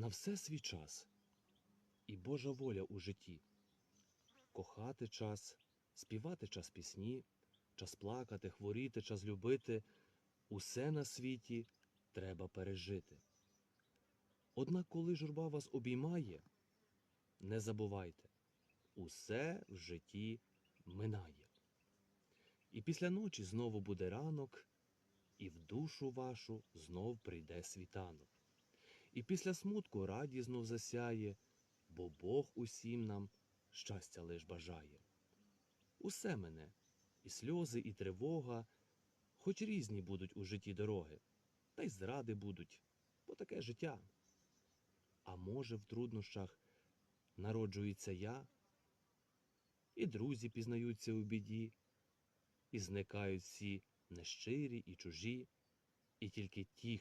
на все свій час і Божа воля у житті. Кохати час, співати час пісні, час плакати, хворіти, час любити. Усе на світі треба пережити. Однак, коли журба вас обіймає, не забувайте, усе в житті минає. І після ночі знову буде ранок, і в душу вашу знов прийде світанок. І після смутку радість знов засяє, бо Бог усім нам щастя лиш бажає. Усе мене, і сльози, і тривога, хоч різні будуть у житті дороги, та й зради будуть, бо таке життя. А може, в труднощах народжується я, і друзі пізнаються у біді, і зникають всі нещирі і чужі, і тільки ті,